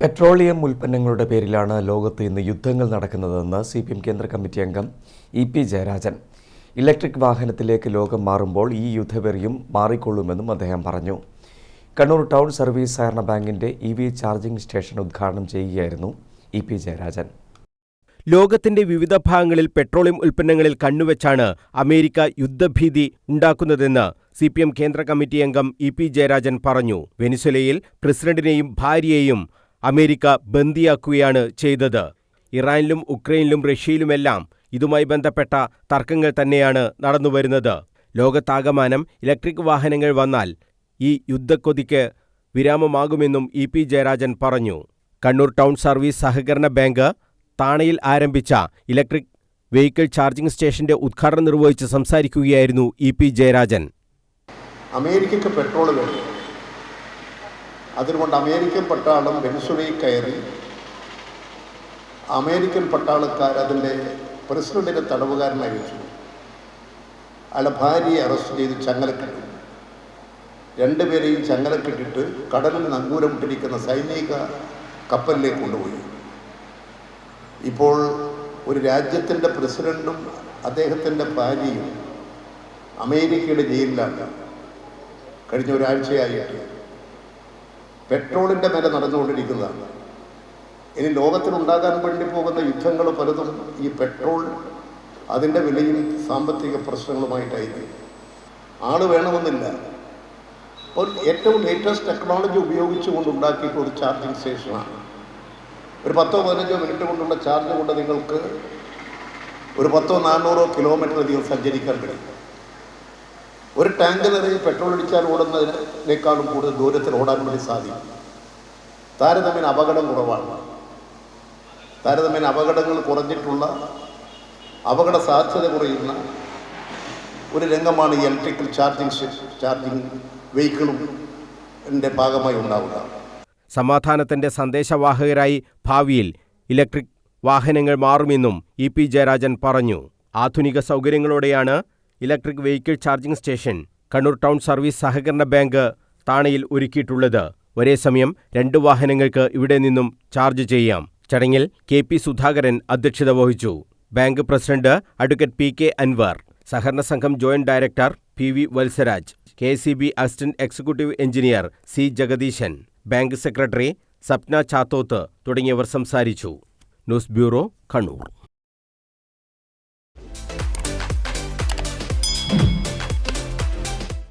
Petroleum ഉൽപ്പന്നങ്ങളുടെ പേരിലാണ് ലോകത്ത് ഇന്ന് യുദ്ധങ്ങൾ നടക്കുന്നതെന്ന് സി പി എം കേന്ദ്ര കമ്മിറ്റി അംഗം ഇ പി ജയരാജൻ. ഇലക്ട്രിക് വാഹനത്തിലേക്ക് ലോകം മാറുമ്പോൾ ഈ യുദ്ധവെറിയും മാറിക്കൊള്ളുമെന്നും അദ്ദേഹം പറഞ്ഞു. കണ്ണൂർ ടൗൺ സർവീസ് സഹകരണ ബാങ്കിന്റെ ഇ വി ചാർജിംഗ് സ്റ്റേഷൻ ഉദ്ഘാടനം ചെയ്യുകയായിരുന്നു ഇ പി ജയരാജൻ. ലോകത്തിന്റെ വിവിധ ഭാഗങ്ങളിൽ പെട്രോളിയം ഉൽപ്പന്നങ്ങളിൽ കണ്ണുവെച്ചാണ് അമേരിക്ക യുദ്ധഭീതി ഉണ്ടാക്കുന്നതെന്ന് സി പി എം കേന്ദ്ര കമ്മിറ്റി അംഗം ഇ പി ജയരാജൻ പറഞ്ഞു. വെനിസ്വലയിൽ പ്രസിഡന്റിനെയും ഭാര്യയെയും അമേരിക്ക ബന്ദിയാക്കുകയാണ് ചെയ്തത്. ഇറാനിലും ഉക്രൈനിലും റഷ്യയിലുമെല്ലാം ഇതുമായി ബന്ധപ്പെട്ട തർക്കങ്ങൾ തന്നെയാണ് നടന്നുവരുന്നത്. ലോകത്താകമാനം ഇലക്ട്രിക് വാഹനങ്ങൾ വന്നാൽ ഈ യുദ്ധക്കൊതിക്ക് വിരാമമാകുമെന്നും ഇ പി ജയരാജൻ പറഞ്ഞു. കണ്ണൂർ ടൗൺ സർവീസ് സഹകരണ ബാങ്ക് താണയിൽ ആരംഭിച്ച ഇലക്ട്രിക് വെഹിക്കിൾ ചാർജിംഗ് സ്റ്റേഷന്റെ ഉദ്ഘാടനം നിർവഹിച്ച് സംസാരിക്കുകയായിരുന്നു ഇ പി ജയരാജൻ. അമേരിക്കയ്ക്ക് പെട്രോൾ വേണം അതുകൊണ്ട് അമേരിക്കൻ പട്ടാളം വെനസുലയിൽ കയറി. അമേരിക്കൻ പട്ടാളക്കാർ അതിന്റെ പ്രസിഡന്റിനെ തടവുകാരനായി വെച്ചു അയാളെ ഭാര്യയെ അറസ്റ്റ് ചെയ്ത് ചങ്ങലക്കെട്ടി. രണ്ടുപേരെയും ചങ്ങലക്കെട്ടിട്ട് കടലിൽ നങ്കൂരമിട്ടിരിക്കുന്ന സൈനിക കപ്പലിലേക്ക് കൊണ്ടുപോയി. ഇപ്പോൾ ഒരു രാജ്യത്തിന്റെ പ്രസിഡന്റും അദ്ദേഹത്തിന്റെ ഭാര്യയും അമേരിക്കയുടെ ജയിലിലാണ്. കഴിഞ്ഞ ഒരാഴ്ചയായിട്ട് പെട്രോളിന്റെ മേലെ നടന്നുകൊണ്ടിരിക്കുന്നതാണ്. ഇനി ലോകത്തിലുണ്ടാകാൻ വേണ്ടി പോകുന്ന യുദ്ധങ്ങൾ പലതും ഈ പെട്രോൾ അതിന്റെ വിലയും സാമ്പത്തിക പ്രശ്നങ്ങളുമായിട്ടായിരിക്കും. ആൾ വേണമെന്നില്ല. ഒരു ഏറ്റവും ലേറ്റസ്റ്റ് ടെക്നോളജി ഉപയോഗിച്ചുകൊണ്ട് ഉണ്ടാക്കിയിട്ടുള്ള ഒരു ചാർജിങ് സ്റ്റേഷനാണ് ഒരു പത്തോ പതിനഞ്ചോ മിനിറ്റ് കൊണ്ടുള്ള ചാർജ് കൊണ്ട് നിങ്ങൾക്ക് ഒരു പത്തോ നാനൂറോ കിലോമീറ്റർ അധികം സഞ്ചരിക്കാൻ കഴിയും. ഒരു ടാങ്ക് നിറയെ പെട്രോൾ അടിച്ചാൽ ഓടുന്നതിനേക്കാളും കൂടുതൽ ദൂരത്തിൽ ഓടാൻ വേണ്ടി സാധിക്കും. താരതമ്യേന അപകടം കുറവാണ്. താരതമ്യേന അപകടങ്ങൾ കുറഞ്ഞിട്ടുള്ള അപകട സാധ്യത കുറയുന്ന ഒരു രംഗമാണ് ഈ ഇലക്ട്രിക്കൽ ചാർജിങ് ചാർജിങ് വെഹിക്കിളും എന്റെ ഭാഗമായി ഉണ്ടാവുക. സമാധാനത്തിന്റെ സന്ദേശവാഹകരായി ഭാവിയിൽ ഇലക്ട്രിക് വാഹനങ്ങൾ മാറുമെന്നും ഇ പി ജയരാജൻ പറഞ്ഞു. ആധുനിക സൗകര്യങ്ങളോടെയാണ് electric vehicle charging station Kannur town service സഹകരണ ബാങ്ക് താണയിൽ ഒരുക്കിയിട്ടുള്ളത്. ഒരേ സമയം രണ്ട് വാഹനങ്ങൾക്ക് ഇവിടെ നിന്നും ചാർജ് ചെയ്യാം. ചടങ്ങിൽ കെ പി സുധാകരൻ അധ്യക്ഷത വഹിച്ചു. Bank president advocate P K Anwar സഹകരണ സംഘം joint director P V Valsaraj K C B assistant executive engineer C Jagadeesan bank secretary Sapna Chathoth തുടങ്ങിയവർ സംസാരിച്ചു. News bureau Kannur.